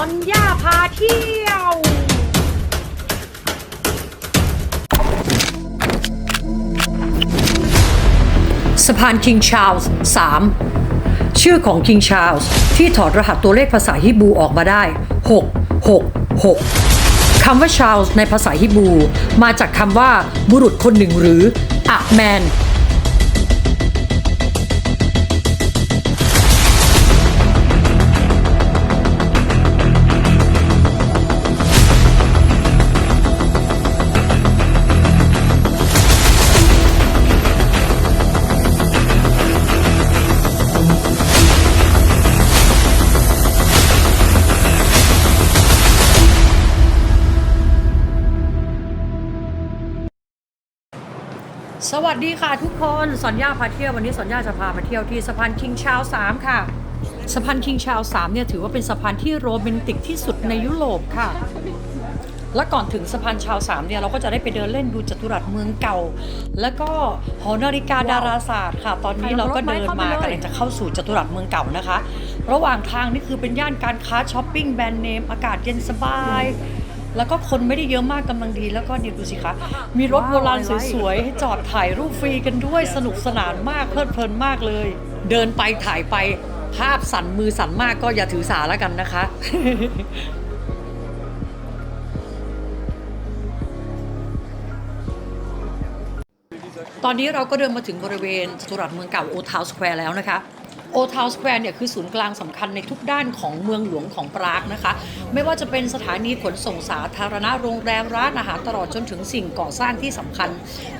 อนย่าพาเที่ยว สะพานคิงชา r ลส์3ชื่อของ King Charles ที่ถอดรหัสตัวเลขภาษาฮิบรูออกมาได้ 666คำว่า Charles ในภาษาฮิบรูมาจากคำว่าบุรุษคนหนึ่งหรือ a man วัสดีค่ะทุกคนสัญญาพาเที่ยววันนี้สัญญาจะพามาเที่ยวที่สะพานคิงชาว3ค่ะสะพานคิงชาว3เนี่ยถือว่าเป็นสะพานที่โรแมนติกที่สุดในยุโรปค่ะ และก่อนถึงสะพานชาว3เนี่ยเราก็จะได้ไปเดินเล่นดูจัตุรัสเมืองเก่า แล้วก็หอนาฬิกาดาราศาสตร์ค่ะ ตอนนี้เราก็เดินมากำลังจะเข้าสู่จัตุรัสเมืองเก่านะคะ ระหว่างทางนี่คือเป็นย่านการค้าช้อปปิ้งแบรนด์เนมอากาศเย็นสบาย แล้วก็คนไม่ได้เยอะมากกำลังดีแล้วก็นี่ดูสิคะ มีรถโบราณสวยๆ ให้จอดถ่ายรูปฟรีกันด้วยสนุกสนานมากเพลิดเพลินมากเลย เดินไปถ่ายไปภาพสั่นมือสั่นมากก็อย่าถือสาแล้วกันนะคะ ตอนนี้เราก็เดินมาถึงบริเวณจตุรัสเมืองเก่าโอทาวสแควร์แล้วนะคะ โอทาวสแควร์เนี่ยคือศูนย์กลางสำคัญในทุกด้านของเมืองหลวงของปรากนะคะ ไม่ว่าจะเป็นสถานีขนส่งสาธารณะโรงแรมร้านอาหารตลอดจนถึงสิ่งก่อสร้างที่สำคัญ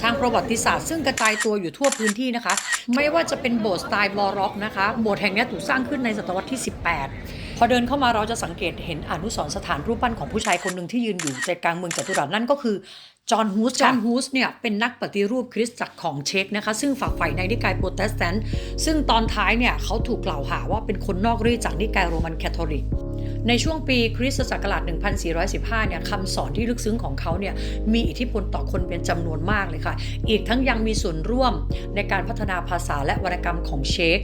ทางประวัติศาสตร์ซึ่งกระจายตัวอยู่ทั่วพื้นที่นะคะ ไม่ว่าจะเป็นโบสถ์สไตล์บอร็อกนะคะ โบสถ์แห่งนี้ถูกสร้างขึ้นในศตวรรษที่ 18พอเดินเข้ามาเราจะสังเกตเห็นอนุสรสถานรูปปั้นของผู้ชายคนหนึ่งที่ยืนอยู่ใจกลางเมืองจัตุรัสนั่นก็คือ จอห์นฮูสจอห์นฮูสเนี่ยเป็นนักปฏิรูปคริสตจักรของเช็กนะคะ ซึ่งฝักใฝ่ในนิกายโปรเตสแตนต์ซึ่งตอนท้ายเนี่ยเขาถูกกล่าวหาว่าเป็นคนนอกรีดจากนิกายโรมันแคทอลิก ในช่วงปีคริสตศักราช 1415 เนี่ยคำสอนที่ลึกซึ้งของเขาเนี่ยมีอิทธิพลต่อคนเป็นจำนวนมากเลยค่ะ อีกทั้งยังมีส่วนร่วมในการพัฒนาภาษาและวรรณกรรมของเชค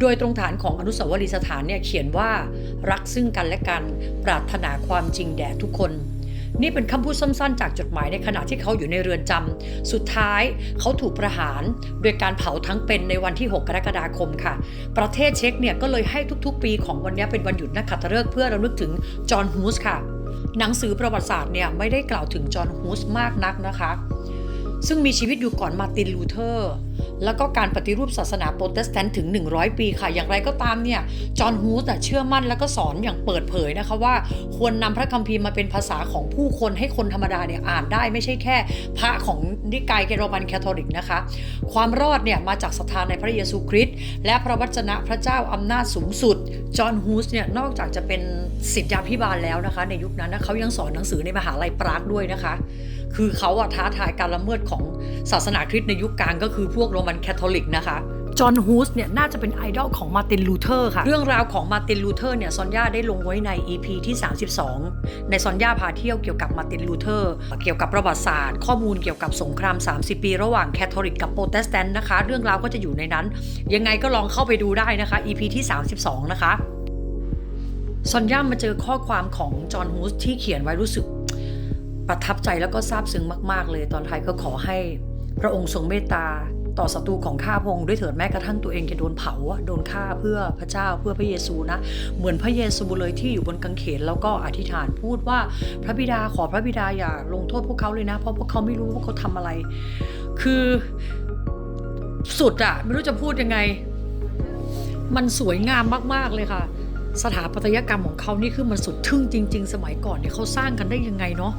โดยตรงฐานของอนุสาวรีย์สถานเนี่ยเขียนว่า รักซึ่งกันและกัน ปรารถนาความจริงแด่ทุกคน นี่เป็นคำพูดสั้นๆ จากจดหมายในขณะที่เขาอยู่ในเรือนจำ สุดท้ายเขาถูกประหาร โดยการเผาทั้งเป็นในวันที่ 6 กรกฎาคมค่ะ ประเทศเช็กเนี่ยก็เลยให้ทุกๆ ปีของวันนี้เป็นวันหยุดนักขัตฤกษ์เพื่อระลึกถึงจอห์นฮูสค่ะ หนังสือประวัติศาสตร์เนี่ยไม่ได้กล่าวถึงจอห์นฮูสมากนักนะคะ ซึ่งมีชีวิตอยู่ก่อนมาตินลูเทอร์ แล้วก็การปฏิรูปศาสนาโปรเตสแตนต์ถึง 100 ปีค่ะ อย่างไรก็ตามเนี่ย จอห์นฮูสน่เชื่อมั่นแล้วก็สอนอย่างเปิดเผยนะคะว่า ควรนำพระคัมภีร์มาเป็นภาษาของผู้คนให้คนธรรมดาเนี่ยอ่านได้ไม่ใช่แค่ พระของนิกายเกโรมันแคทอลิกนะคะ ความรอดเนี่ยมาจากศรัทธาในพระเยซูคริสต์และพระวจนะพระเจ้าอำนาจสูงสุด จอห์นฮูสเนี่ยนอกจากจะเป็นศิษยาพิบาลแล้วนะคะ ในยุคนั้นนะเขายังสอนหนังสือในมหาลัยปรากด้วยนะคะ คือเขาอะท้าทายการละเมิดของศาสนาคริสต์ในยุคกลางก็คือพวกโรมันแคทอลิกนะคะจอห์นฮูสเนี่ยน่าจะเป็นไอดอลของมาร์ตินลูเทอร์ค่ะ เรื่องราวของมาร์ตินลูเทอร์เนี่ยซอนย่าได้ลงไว้ใน EP ที่ 32 ในซอนย่าพาเที่ยวเกี่ยวกับมาร์ตินลูเทอร์ เกี่ยวกับประวัติศาสตร์ ข้อมูลเกี่ยวกับสงคราม 30 ปีระหว่างแคทอลิกกับโปรเตสแตนต์นะคะ เรื่องราวก็จะอยู่ในนั้น ยังไงก็ลองเข้าไปดูได้นะคะ EP ที่ 32 นะคะซอนย่ามาเจอข้อความของจอห์นฮูสที่เขียนไว้รู้สึก ประทับใจแล้วก็ซาบซึ้งมาก ๆ เลยตอนท้ายก็ขอให้พระองค์ทรงเมตตาต่อศัตรูของข้าพงค์ด้วยเถิดแม้กระทั่งตัวเองจะโดนเผาโดนฆ่าเพื่อพระเจ้าเพื่อพระเยซูนะ เหมือนพระเยซูเลยที่อยู่บนกางเขนแล้วก็อธิษฐานพูดว่าพระบิดาขอพระบิดาอย่าลงโทษพวกเขาเลยนะ เพราะพวกเขาไม่รู้ว่าเขาทำอะไร คือสุดอะไม่รู้จะพูดยังไง มันสวยงามมาก ๆ เลยค่ะ สถาปัตยกรรมของเขานี่คือมันสุดทึ่งจริง ๆ สมัยก่อนเนี่ยเขาสร้างกันได้ยังไงเนาะ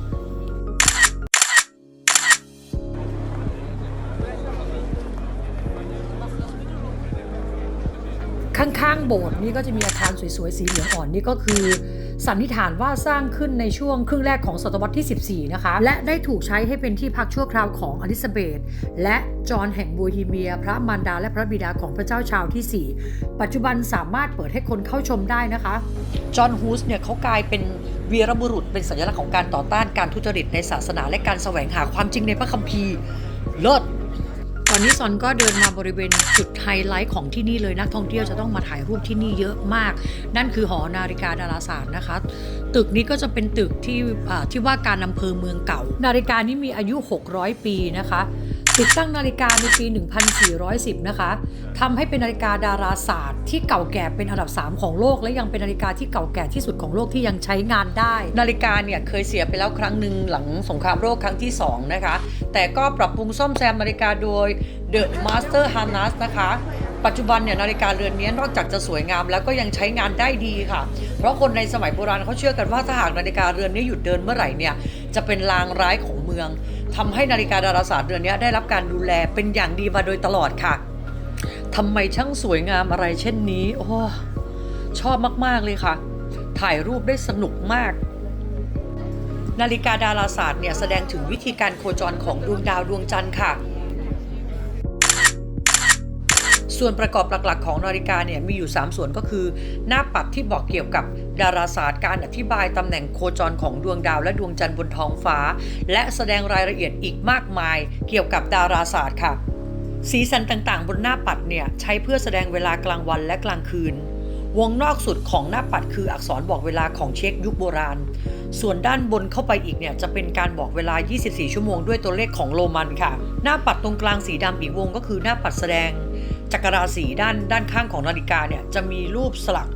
ข้างๆโบสถ์นี่ก็จะมีอาคารสวยๆสีเหลืองอ่อนนี่ก็คือ สันนิษฐานว่าสร้างขึ้นในช่วงครึ่งแรกของศตวรรษที่ 14 นะคะ และได้ถูกใช้ให้เป็นที่พักชั่วคราวของอลิซาเบธและจอห์นแห่งโบฮีเมีย พระมารดาและพระบิดาของพระเจ้าชาวที่ 4 ปัจจุบันสามารถเปิดให้คนเข้าชมได้นะคะ จอห์นฮูสเนี่ยเขากลายเป็นวีรบุรุษเป็นสัญลักษณ์ของการต่อต้านการทุจริตในศาสนาและการแสวงหาความจริงในพระคัมภีร์เลิศ ตอนนี้ซอนก็เดินมาบริเวณจุดไฮไลท์ของที่นี่เลยนักท่องเที่ยวจะต้องมาถ่ายรูปที่นี่เยอะมาก นั่นคือหอนาฬิกาดาราศาสตร์นะคะ ตึกนี้ก็จะเป็นตึกที่ที่ว่าการอำเภอเมืองเก่า นาฬิกานี้มีอายุ 600 ปีนะคะ ติดตั้งนาฬิกาในปี 1410 นะคะทำให้เป็นนาฬิกาดาราศาสตร์ ที่เก่าแก่เป็นอันดับ 3 ของโลก และยังเป็นนาฬิกาที่เก่าแก่ที่สุดของโลกที่ยังใช้งานได้ นาฬิกาเนี่ยเคยเสียไปแล้วครั้งหนึ่งหลังสงครามโลกครั้งที่ 2 นะคะ แต่ก็ปรับปรุงซ่อมแซมนาฬิกาโดย The Master Harness นะคะปัจจุบันเนี่ยนาฬิกาเรือนนี้นอกจากจะสวยงามแล้วก็ยังใช้งานได้ดีค่ะ เพราะคนในสมัยโบราณเขาเชื่อกันว่าถ้าหากนาฬิกาเรือนนี้หยุดเดินเมื่อไหร่เนี่ยจะเป็นลางร้ายของเมือง ทำให้นาฬิกาดาราศาสตร์เรือนนี้ได้รับการดูแลเป็นอย่างดีมาโดยตลอดค่ะทำไมช่างสวยงามอะไรเช่นนี้ โอ้ชอบมาก ๆ เลยค่ะ ถ่ายรูปได้สนุกมาก นาฬิกาดาราศาสตร์เนี่ยแสดงถึงวิธีการโคจรของดวงดาวดวงจันทร์ค่ะ ส่วนประกอบหลักๆ ของนาฬิกาเนี่ยมีอยู่ 3 ส่วนก็คือ หน้าปัดที่บอกเกี่ยวกับ ดาราศาสตร์การอธิบายตำแหน่งโคจรของดวงดาวและดวงจันทร์บนท้องฟ้า และแสดงรายละเอียดอีกมากมายเกี่ยวกับดาราศาสตร์ค่ะ สีสันต่างๆ บนหน้าปัดเนี่ยใช้เพื่อแสดงเวลากลางวันและกลางคืน วงนอกสุดของหน้าปัดคืออักษรบอกเวลาของเช็คยุคโบราณ ส่วนด้านบนเข้าไปอีกเนี่ยจะเป็นการบอกเวลา 24 ชั่วโมงด้วยตัวเลขของโรมันค่ะ หน้าปัดตรงกลางสีดำอีกวงก็คือหน้าปัดแสดงจักรราศีด้านด้านข้างของนาฬิกาเนี่ยจะมีรูปสลัก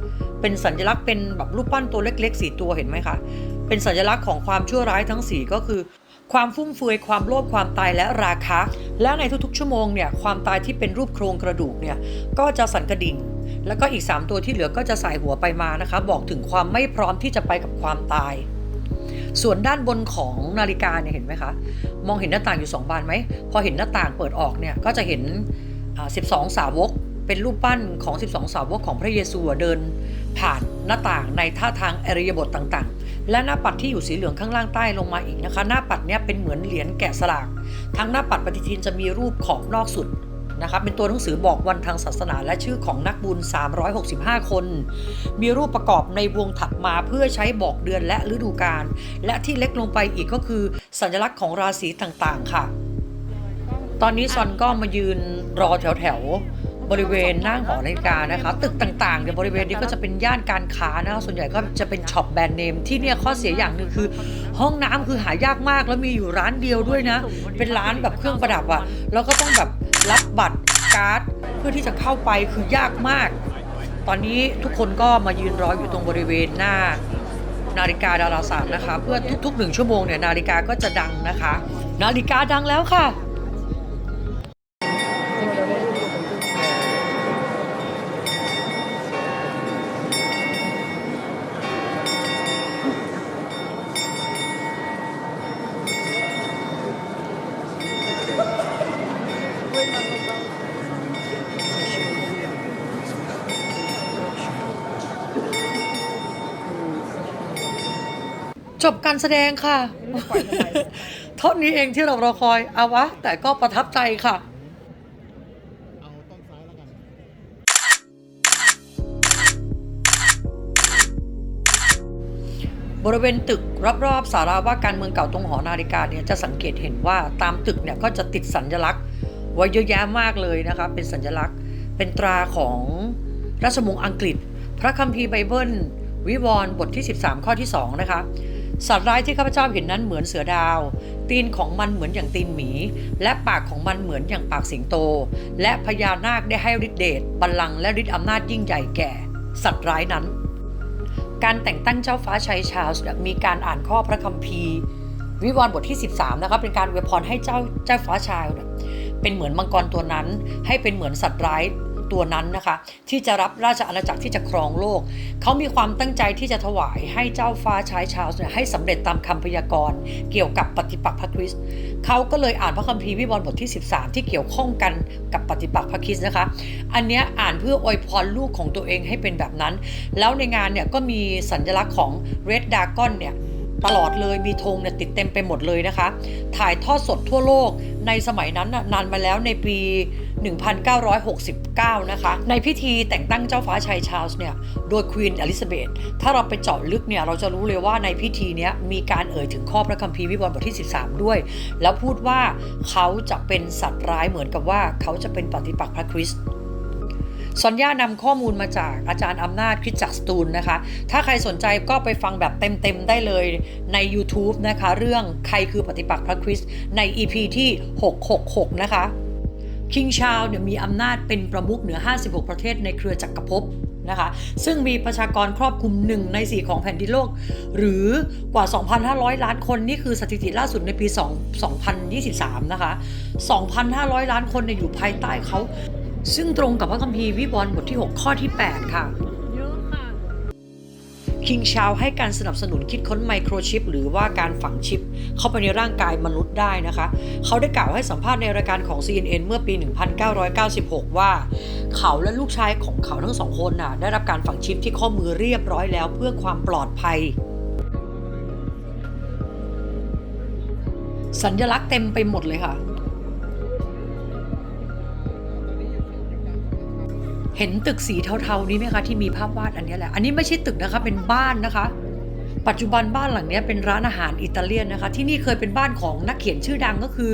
เป็นสัญลักษณ์เป็นแบบรูปปั้นตัวเล็กๆสีตัวเห็นไหมคะ เป็นสัญลักษณ์ของความชั่วร้ายทั้งสีก็คือ ความฟุ่มเฟือยความโลภความตายและราคะ และในทุกๆ ชั่วโมงเนี่ยความตายที่เป็นรูปโครงกระดูกเนี่ยก็จะสั่นกระดิ่ง แล้วก็อีก 3 ตัวที่เหลือก็จะสายหัวไปมานะคะ บอกถึงความไม่พร้อมที่จะไปกับความตายส่วนด้านบนของนาฬิกาเนี่ยเห็นไหมคะ มองเห็นหน้าต่างอยู่ 2 บานไหม พอเห็นหน้าต่างเปิดออกเนี่ยก็จะเห็นอ่า12 สาวก เป็นรูปปั้นของ 12 สาวกของพระเยซูเดิน ผ่านหน้าต่างในท่าทางอริยบทต่างๆ และหน้าปัดที่อยู่สีเหลืองข้างล่างใต้ลงมาอีกนะคะ หน้าปัดเนี่ยเป็นเหมือนเหรียญแกะสลักทั้งหน้าปัดปฏิทินจะมีรูปของนอกสุดนะคะเป็นตัวหนังสือบอกวันทางศาสนา และชื่อของนักบุญ 365 คน มีรูปประกอบในวงถัดมาเพื่อใช้บอกเดือนและฤดูกาล และที่เล็กลงไปอีกก็คือสัญลักษณ์ของราศีต่างๆ ค่ะ ตอนนี้ซอนก็มายืนรอแถวๆ บริเวณหน้าหอนาฬิกานะคะ ตึกต่างๆเนี่ยบริเวณนี้ก็จะเป็นย่านการค้านะคะส่วนใหญ่ก็จะเป็นช็อปแบรนด์เนมที่เนี่ยข้อเสียอย่างหนึ่งคือ ห้องน้ำคือหายากมากแล้วมีอยู่ร้านเดียวด้วยนะ เป็นร้านแบบเครื่องประดับอะแล้วก็ต้องแบบรับบัตรการ์ดเพื่อที่จะเข้าไปคือยากมาก ตอนนี้ทุกคนก็มายืนรออยู่ตรงบริเวณหน้านาฬิกาดาราศาสตร์นะคะ เพื่อทุกๆหนึ่งชั่วโมงเนี่ยนาฬิกาก็จะดังนะคะ นาฬิกาดังแล้วค่ะ จบการแสดงค่ะ เท่านี้เองที่เรารอคอยอาวะ แต่ก็ประทับใจค่ะเอาต้นซ้ายแล้วกันบริเวณตึกรอบๆสาราว่าการเมืองเก่าตรงหอนาฬิกาเนี่ยจะสังเกตเห็นว่าตามตึกเนี่ยก็จะติดสัญลักษณ์ไว้เยอะแยะมากเลยนะคะเป็นสัญลักษณ์ เป็นตราของราชวงศ์อังกฤษ พระคัมภีร์ไบเบิล วิวรณ์บทที่ 13 ข้อที่ 2 นะคะ สัตว์ร้ายที่ข้าพเจ้าเห็นนั้นเหมือนเสือดาว ตีนของมันเหมือนอย่างตีนหมี และปากของมันเหมือนอย่างปากสิงโต และพญานาคได้ให้ฤทธิเดชบัลลังก์และฤทธิอำนาจยิ่งใหญ่แก่ สัตว์ร้ายนั้น การแต่งตั้งเจ้าฟ้าชายชาลส์มีการอ่านข้อพระคัมภีร์ วิวรณ์บทที่ 13นะครับเป็นการอวยพรให้เจ้าเจ้าฟ้าชายเป็นเหมือนมังกรตัวนั้น ให้เป็นเหมือนสัตว์ร้าย ตัวนั้นนะคะ ที่จะรับราชอาณาจักรที่จะครองโลก เขามีความตั้งใจที่จะถวายให้เจ้าฟ้าชายชาร์ลส์เนี่ยให้สำเร็จตามคำพยากรณ์เกี่ยวกับปฏิปักษ์พระคริสต์เขาก็เลยอ่านพระคัมภีร์วิวรณ์บทที่ 13 ที่เกี่ยวข้องกันกับปฏิปักษ์พระคริสต์นะคะ อันเนี้ยอ่านเพื่ออวยพรลูกของตัวเองให้เป็นแบบนั้น แล้วในงานเนี่ยก็มีสัญลักษณ์ของ Red Dragon เนี่ยตลอดเลยมีธงเนี่ยติดเต็มไปหมดเลยนะคะ ถ่ายทอดสดทั่วโลกในสมัยนั้นน่นานมาแล้วในปี 1969 นะคะ ในพิธีแต่งตั้งเจ้าฟ้าชายชาร์ลส์เนี่ย โดยควีนอลิซาเบธถ้าเราไปเจาะลึกเนี่ย เราจะรู้เลยว่าในพิธีเนี้ยมีการเอ่ยถึงข้อพระคัมภีร์วิวรณ์บทที่ 13 ด้วย แล้วพูดว่าเขาจะเป็นสัตว์ร้ายเหมือนกับว่าเขาจะเป็นปฏิปักษ์พระคริสต์ซอนย่านำข้อมูลมาจากอาจารย์อำนาจคริสจักสตูลนะคะ ถ้าใครสนใจก็ไปฟังแบบเต็มๆได้เลยใน YouTube นะคะ เรื่องใครคือปฏิปักษ์พระคริสต์ใน EP ที่ 666 นะคะ คิงชาวเนี่ยมีอำนาจเป็นประมุขเหนือ 56 ประเทศในเครือจักรภพนะคะ ซึ่งมีประชากรครอบคลุม 1 ใน 4 ของแผ่นดินโลก หรือกว่า 2,500 ล้านคน นี่คือสถิติล่าสุดในปี2 2023 นะคะ 2,500 ล้านคนเนี่ยอยู่ภายใต้เขา ซึ่งตรงกับพระคัมภีร์วิวรบทที่ 6 ข้อที่ 8 ค่ะ คิงชาวให้การสนับสนุนคิดค้นไมโครชิป หรือว่าการฝังชิป เข้าไปในร่างกายมนุษย์ได้นะคะ เขาได้กล่าวให้สัมภาษณ์ในรายการของ CNN เมื่อปี 1996 ว่า เขาและลูกชายของเขาทั้งสองคนน่ะได้รับการฝังชิปที่ข้อมือเรียบร้อยแล้วเพื่อความปลอดภัยสัญลักษณ์เต็มไปหมดเลยค่ะ เห็นตึกสีเทาๆนี้ไหมคะที่มีภาพวาดอันนี้แหละ อันนี้ไม่ใช่ตึกนะคะเป็นบ้านนะคะ ปัจจุบันบ้านหลังนี้เป็นร้านอาหารอิตาเลียนนะคะ ที่นี่เคยเป็นบ้านของนักเขียนชื่อดังก็คือ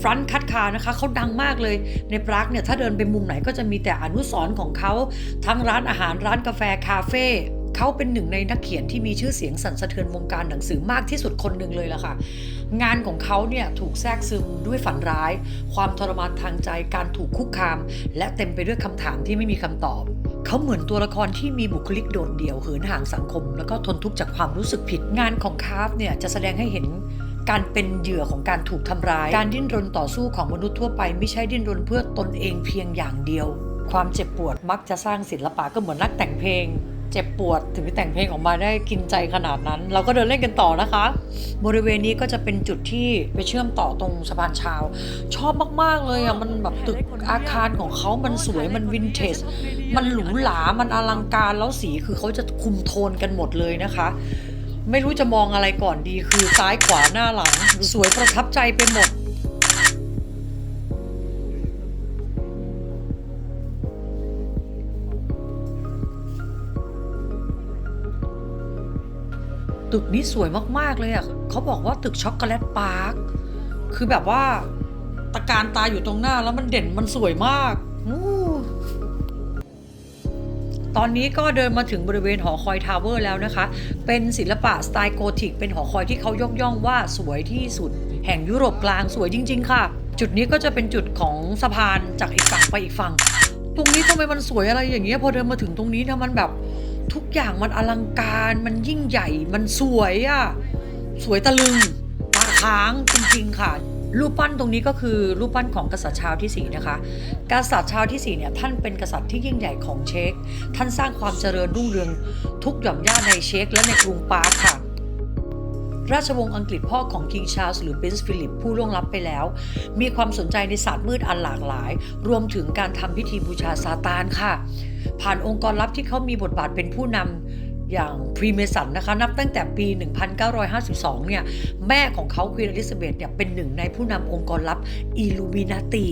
ฟรานคัตคานะคะเขาดังมากเลยในปรากเนี่ยถ้าเดินไปมุมไหนก็จะมีแต่อนุสรณ์ของเขาทั้งร้านอาหารร้านกาแฟคาเฟ่เขาเป็นหนึ่งในนักเขียนที่มีชื่อเสียงสั่นสะเทือนวงการหนังสือมากที่สุดคนหนึ่งเลยล่ะค่ะ งานของเขาเนี่ยถูกแทรกซึมด้วยฝันร้าย ความทรมานทางใจการถูกคุกคาม และเต็มไปด้วยคำถามที่ไม่มีคำตอบ เขาเหมือนตัวละครที่มีบุคลิกโดดเดี่ยวเหินห่างสังคม แล้วก็ทนทุกข์จากความรู้สึกผิดงานของคาร์ฟเนี่ยจะแสดงให้เห็นการเป็นเหยื่อของการถูกทำร้าย การดิ้นรนต่อสู้ของมนุษย์ทั่วไป ไม่ใช่ดิ้นรนเพื่อตนเองเพียงอย่างเดียว ความเจ็บปวดมักจะสร้างศิลปะก็เหมือนนักแต่งเพลง เจ็บปวดถึงได้แต่งเพลงออกมาได้กินใจขนาดนั้น เราก็เดินเล่นกันต่อนะคะ บริเวณนี้ก็จะเป็นจุดที่ไปเชื่อมต่อตรงสะพานชาว ชอบมาก ๆ เลยอะมันแบบตึกอาคารของเขามันสวยมันวินเทจมันหรูหรามันอลังการแล้วสีคือเขาจะคุมโทนกันหมดเลยนะคะไม่รู้จะมองอะไรก่อนดีคือซ้ายขวาหน้าหลัง สวยประทับใจไปหมด ตึกนี้สวยมากๆเลยอะเขาบอกว่าตึกช็อกโกแลตพาร์คคือแบบว่าตะการตาอยู่ตรงหน้าแล้วมันเด่นมันสวยมากตอนนี้ก็เดินมาถึงบริเวณหอคอยทาวเวอร์แล้วนะคะ เป็นศิลปะสไตล์โกธิก เป็นหอคอยที่เขายกย่องว่าสวยที่สุด แห่งยุโรปกลางสวยจริง ๆ ค่ะ จุดนี้ก็จะเป็นจุดของสะพานจากอีกฝั่งไปอีกฝั่ง ตรงนี้ทำไมมันสวยอะไรอย่างเงี้ยพอเดินมาถึงตรงนี้นะมันแบบ ทุกอย่างมันอลังการมันยิ่งใหญ่มันสวยอะ่ะ สวยตะลึงตาค้างจริงๆค่ะรูปปั้นตรงนี้ก็คือรูปปั้นของกษัตริย์ชาวที่สี่นะคะกษัตริย์ชาวที่สี่เนี่ยท่านเป็นกษัตริย์ที่ยิ่งใหญ่ของเช็กท่านสร้างความเจริญรุ่งเรืองทุกหย่อมย่าในเช็กและในกรุงปาร์คค่ะ ราชวงศ์อังกฤษพ่อของคิงชาร์ลส์หรือปรินซ์ฟิลิปผู้ล่วงลับไปแล้ว มีความสนใจในศาสตร์มืดอันหลากหลาย รวมถึงการทำพิธีบูชาซาตานค่ะ ผ่านองค์กรลับที่เขามีบทบาทเป็นผู้นำอย่างพรีเมสันนะคะนับตั้งแต่ปี 1952 เนี่ย แม่ของเขาควีนอลิซาเบธเนี่ยเป็นหนึ่งในผู้นำองค์กรลับอิลูมินาติ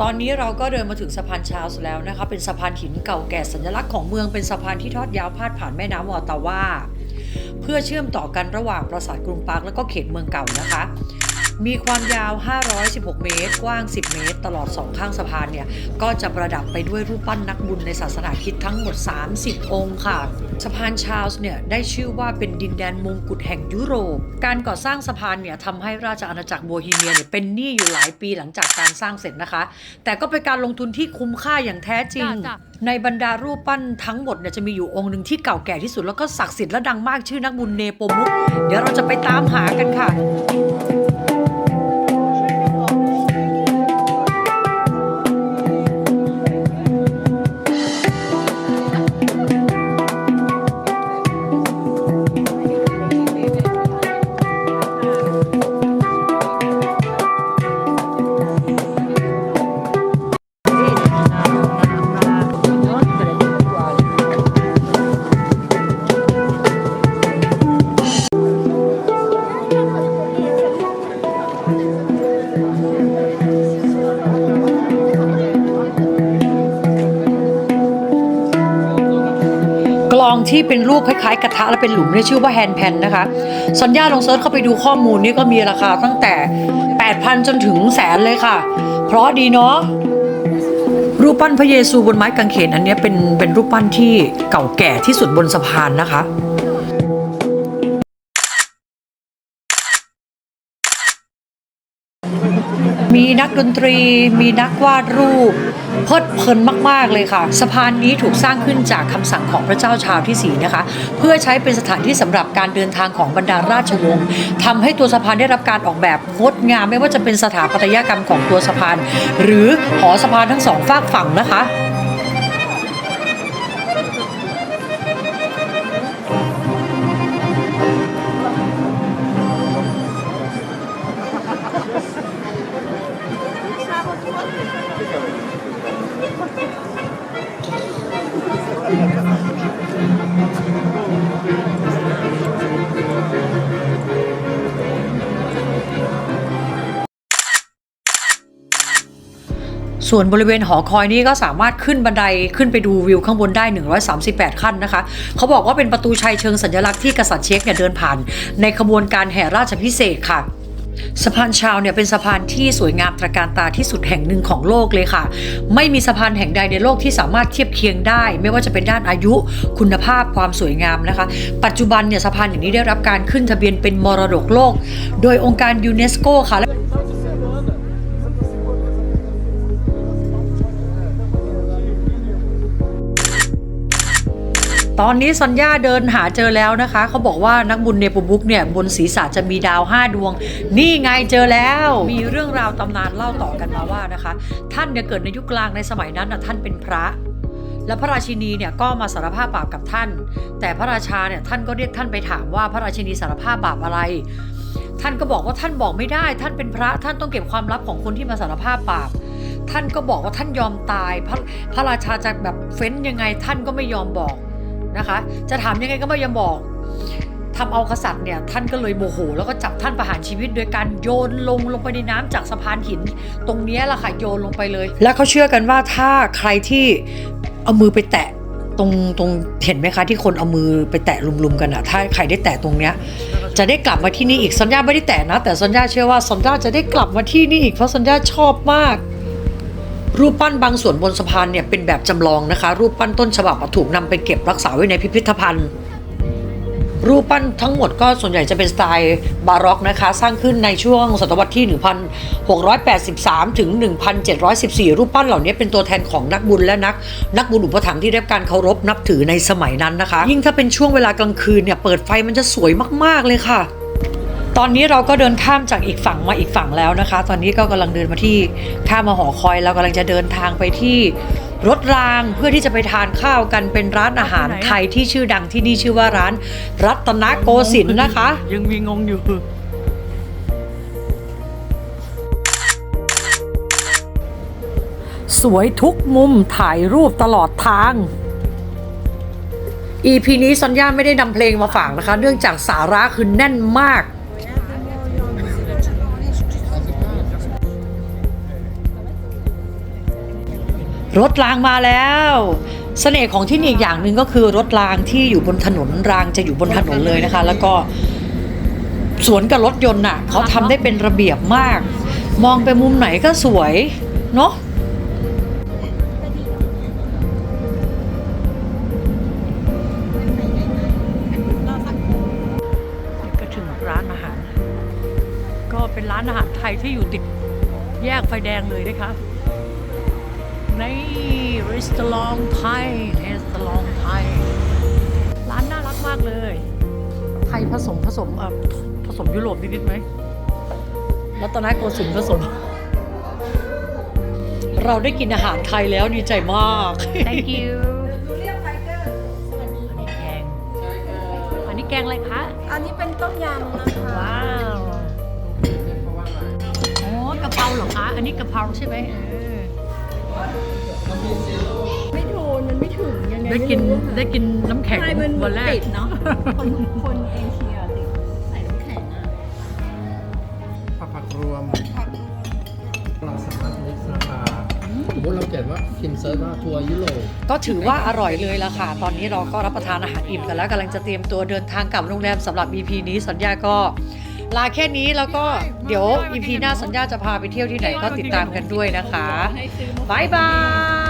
ตอนนี้เราก็เดินมาถึงสะพานชาวส์แล้วนะคะ เป็นสะพานหินเก่าแก่สัญลักษณ์ของเมืองเป็นสะพานที่ทอดยาวพาดผ่านแม่น้ำวอตาว่า เพื่อเชื่อมต่อกันระหว่างปราสาทกรุงปาร์คและก็เขตเมืองเก่านะคะ มีความยาว 516 เมตร กว้าง 10 เมตร ตลอดสองข้างสะพานเนี่ย ก็จะประดับไปด้วยรูปปั้นนักบุญในศาสนาคริดทั้งหมด 30 องค์ค่ะ สะพานชาร์ลส์เนี่ยได้ชื่อว่าเป็นดินแดนมงกุฎแห่งยุโรป การก่อสร้างสะพานเนี่ยทำให้ราชอาณาจักรโบฮีเมียเนี่ยเป็นหนี้อยู่หลายปีหลังจากการสร้างเสร็จนะคะ แต่ก็เป็นการลงทุนที่คุ้มค่าอย่างแท้จริงจ้ะจ้ะในบรรดารูปปั้นทั้งหมดเนี่ยจะมีอยู่องค์หนึ่งที่เก่าแก่ที่สุดแล้วก็ศักดิ์สิทธิ์และดังมากชื่อนักบุญเนโปมุกเดี๋ยวเราจะไปตามหากันค่ะ ที่เป็นรูปคล้ายๆ กระทะและเป็นหลุมเรียกชื่อว่าแฮนด์แพนนะคะ สัญญาลองเซิร์ชเข้าไปดูข้อมูลนี่ก็มีราคาตั้งแต่ 8,000 จนถึงแสนเลยค่ะ เพราะดีเนาะรูปปั้นพระเยซูบนไม้กางเขนอันนี้เป็นเป็นรูปปั้นที่เก่าแก่ที่สุดบนสะพานนะคะ นักดนตรี มีนักวาดรูปเพลิดเพลินมาก ๆ เลยค่ะ สะพานนี้ถูกสร้างขึ้นจากคำสั่งของพระเจ้าชาวที่สีนะคะ เพื่อใช้เป็นสถานที่สำหรับการเดินทางของบรรดาราชวงศ์ทำให้ตัวสะพานได้รับการออกแบบงดงาม ไม่ว่าจะเป็นสถาปัตยกรรมของตัวสะพาน หรือหอสะพานทั้งสองฝากฝั่งนะคะ ส่วนบริเวณหอคอยนี้ก็สามารถขึ้นบันไดขึ้นไปดูวิวข้างบนได้ 138 ขั้นนะคะ เขาบอกว่าเป็นประตูชัยเชิงสัญลักษณ์ที่กษัตริย์เช็กเนี่ยเดินผ่าน ในขบวนการแห่ราชพิเศษค่ะสะพานชาวเนี่ยเป็นสะพานที่สวยงามตระการตาที่สุดแห่งหนึ่งของโลกเลยค่ะ ไม่มีสะพานแห่งใดในโลกที่สามารถเทียบเคียงได้ ไม่ว่าจะเป็นด้านอายุคุณภาพความสวยงามนะคะ ปัจจุบันเนี่ยสะพานอย่างนี้ได้รับการขึ้นทะเบียนเป็นมรดกโลก โดยองค์การยูเนสโกค่ะ ตอนนี้ซอนย่าเดินหาเจอแล้วนะคะ เขาบอกว่านักบุญเนปูบุกเนี่ยบนศีรษะจะมีดาว 5 ดวง นี่ไงเจอแล้ว มีเรื่องราวตำนานเล่าต่อกันมาว่านะคะ ท่านเนี่ยเกิดในยุคกลางในสมัยนั้นนะท่านเป็นพระ และพระราชินีเนี่ยก็มาสารภาพบาปกับท่าน แต่พระราชาเนี่ยท่านก็เรียกท่านไปถามว่าพระราชินีสารภาพบาปอะไร ท่านก็บอกว่าท่านบอกไม่ได้ ท่านเป็นพระท่านต้องเก็บความลับของคนที่มาสารภาพบาปท่านก็บอกว่าท่านยอมตาย พระพระราชาจะแบบเฟ้นยังไงท่านก็ไม่ยอมบอก นะคะ จะถามยังไงก็ไม่ยอมบอกทำเอากษัตริย์เนี่ยท่านก็เลยโมโห แล้วก็จับท่านประหารชีวิตโดยการโยนลงลงไปในน้ำจากสะพานหิน ตรงนี้แหละค่ะโยนลงไปเลย แล้วเขาเชื่อกันว่าถ้าใครที่เอามือไปแตะตรงตรงเห็นไหมคะที่คนเอามือไปแตะลุมๆกันอะถ้าใครได้แตะตรงเนี้ยจะได้กลับมาที่นี่อีกสัญญาไม่ได้แตะนะ แต่สัญญาเชื่อว่าสัญญาจะได้กลับมาที่นี่อีกเพราะสัญญาชอบมาก รูปปั้นบางส่วนบนสะพานเนี่ยเป็นแบบจำลองนะคะ รูปปั้นต้นฉบับถูกนำไปเก็บรักษาไว้ในพิพิธภัณฑ์ รูปปั้นทั้งหมดก็ส่วนใหญ่จะเป็นสไตล์บาร็อกนะคะ สร้างขึ้นในช่วงศตวรรษที่ 1683 ถึง 1714 รูปปั้นเหล่านี้เป็นตัวแทนของนักบุญและนัก นักบุญอุปถัมภ์ที่ได้รับการเคารพนับถือในสมัยนั้นนะคะ ยิ่งถ้าเป็นช่วงเวลากลางคืนเนี่ยเปิดไฟมันจะสวยมากๆเลยค่ะ ตอนนี้เราก็เดินข้ามจากอีกฝั่งมาอีกฝั่งแล้วนะคะ ตอนนี้ก็กำลังเดินมาที่ข้ามมาหอคอยเรากำลังจะเดินทางไปที่รถรางเพื่อที่จะไปทานข้าวกันเป็นร้านอาหารไทยที่ชื่อดังที่นี่ชื่อว่าร้านรัตนโกสินทร์นะคะ ยังมีงงอยู่สวยทุกมุมถ่ายรูปตลอดทาง EP นี้ซอนย่าไม่ได้นำเพลงมาฝากนะคะ เนื่องจากสาระคือแน่นมาก รถรางมาแล้วเสน่ห์ของที่นี่อีกอย่างหนึ่งก็คือรถรางที่อยู่บนถนนรางจะอยู่บนถนนเลยนะคะ แล้วก็สวนกับรถยนต์น่ะเขาทำได้เป็นระเบียบมาก มองไปมุมไหนก็สวย เนาะก็ถึงร้านอาหาร ก็เป็นร้านอาหารไทยที่อยู่ติดแยกไฟแดงเลยนะคะ รีสตอรองไทยรีสตอรองไทยร้านน่ารักมากเลย ไทยผสมผสมเอ่อผสมยุโรปนิดๆไหมรัตนโกสินทร์ผสม เราได้กินอาหารไทยแล้วดีใจมาก thank you อันนี้แกงอันนี้แกงอะไรคะ อันนี้เป็นต้มยำนะคะว้าวอ๋อกะเพราเหรอคะ อันนี้กะเพราใช่ไหมเออ ไม่โทนมันไม่ถึงยังไงได้กินได้กินน้ำแข็งวันแรกเนาะคนคนเอเชียติดใส่น้ำแข็งอะผักผักรวมเราสามารถมิกซ์ราคาสมมติเราเขียว่าพินเซิร์ชว่าทัวร์ยุโรปก็ถือว่าอร่อยเลยละค่ะ ตอนนี้เราก็รับประทานอาหารอิ่มกันแล้วกำลังจะเตรียมตัวเดินทางกลับโรงแรมสำหรับ EP นี้สัญญาก็ ลาแค่นี้แล้วก็เดี๋ยว EP หน้าสัญญาจะพาไปเที่ยวที่ไหนก็ติดตามกันด้วยนะคะให้ซื้อมาบายบาย